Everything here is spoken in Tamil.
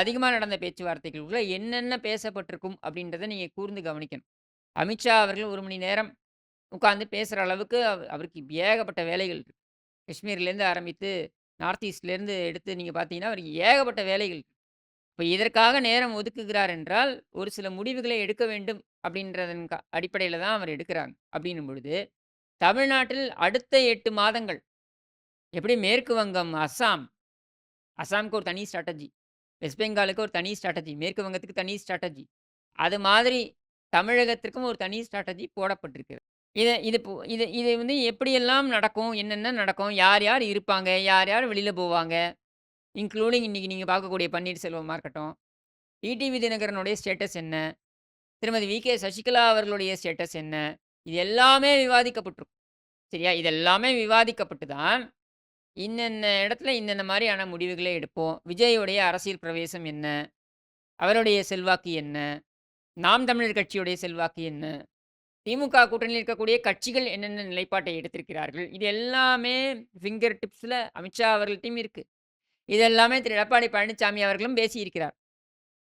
அதிகமாக நடந்த பேச்சுவார்த்தைகளுக்குள்ள என்னென்ன பேசப்பட்டிருக்கும் அப்படின்றத நீங்கள் கூர்ந்து கவனிக்கணும். அமித்ஷா அவர்கள் ஒரு மணி நேரம் உட்கார்ந்து பேசுகிற அளவுக்கு அவருக்கு ஏகப்பட்ட வேலைகள் இருக்கு. காஷ்மீர்லேருந்து ஆரம்பித்து, நார்த் ஈஸ்ட்லேருந்து எடுத்து நீங்கள் பார்த்தீங்கன்னா, அவருக்கு ஏகப்பட்ட வேலைகள் இப்போ இதற்காக நேரம் ஒதுக்குகிறார் என்றால், ஒரு சில முடிவுகளை எடுக்க வேண்டும் அப்படின்றதன் அடிப்படையில் தான் அவர் எடுக்கிறாங்க அப்படின்னும் பொழுது, தமிழ்நாட்டில் அடுத்த எட்டு மாதங்கள் எப்படி மேற்கு வங்கம், அஸ்ஸாம், அஸ்ஸாமுக்கு ஒரு தனி ஸ்ட்ராட்டஜி. வெஸ்ட் பெங்காலுக்கு ஒரு தனி ஸ்ட்ராட்டஜி. மேற்கு வங்கத்துக்கு தனி ஸ்ட்ராட்டஜி. அது மாதிரி தமிழகத்திற்கும் ஒரு தனி ஸ்ட்ராட்டஜி போடப்பட்டிருக்கிறது. இதை இது போ இது இது வந்து எப்படியெல்லாம் நடக்கும்? என்னென்ன நடக்கும்? யார் யார் இருப்பாங்க? யார் யார் வெளியில் போவாங்க? இன்க்ளூடிங் இன்றைக்கி நீங்கள் பார்க்கக்கூடிய பன்னீர்செல்வமா இருக்கட்டும். டிடிவி தினகரனுடைய ஸ்டேட்டஸ் என்ன? திருமதி வி.கே. சசிகலா அவர்களுடைய ஸ்டேட்டஸ் என்ன? இது எல்லாமே விவாதிக்கப்பட்டிருக்கும். சரியா? இதெல்லாமே விவாதிக்கப்பட்டு தான், இன்னென்ன இடத்துல இன்னென்ன மாதிரியான முடிவுகளை எடுப்போம். விஜயுடைய அரசியல் பிரவேசம் என்ன? அவருடைய செல்வாக்கு என்ன? நாம் தமிழர் கட்சியுடைய செல்வாக்கு என்ன? திமுக கூட்டணியில் இருக்கக்கூடிய கட்சிகள் என்னென்ன நிலைப்பாட்டை எடுத்திருக்கிறார்கள்? இது எல்லாமே ஃபிங்கர் டிப்ஸ்ல அமித்ஷா அவர்கள்ட்டையும் இருக்கு. இது எல்லாமே திரு எடப்பாடி பழனிசாமி அவர்களும் பேசியிருக்கிறார்.